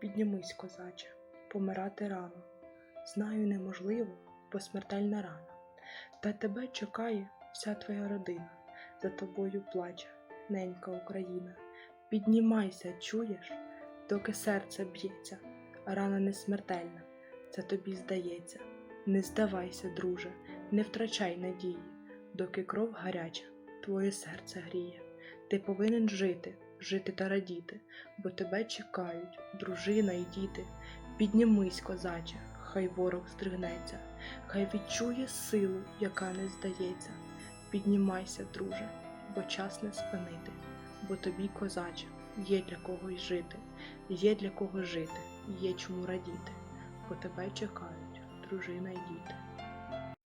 Піднімись, козаче, помирати рано. Знаю, неможливо, бо смертельна рана. Та тебе чекає вся твоя родина, за тобою плаче ненька Україна. Піднімайся, чуєш, доки серце б'ється, рана не смертельна, це тобі здається. Не здавайся, друже, не втрачай надії, доки кров гаряча, твоє серце гріє. Ти повинен жити, жити та радіти, бо тебе чекають дружина і діти. Піднімись, козаче, хай ворог здригнеться, хай відчує силу, яка не здається. Піднімайся, друже, бо час не спинити, бо тобі, козаче, є для кого й жити, є для кого жити, є чому радіти, бо тебе чекають дружина й діти.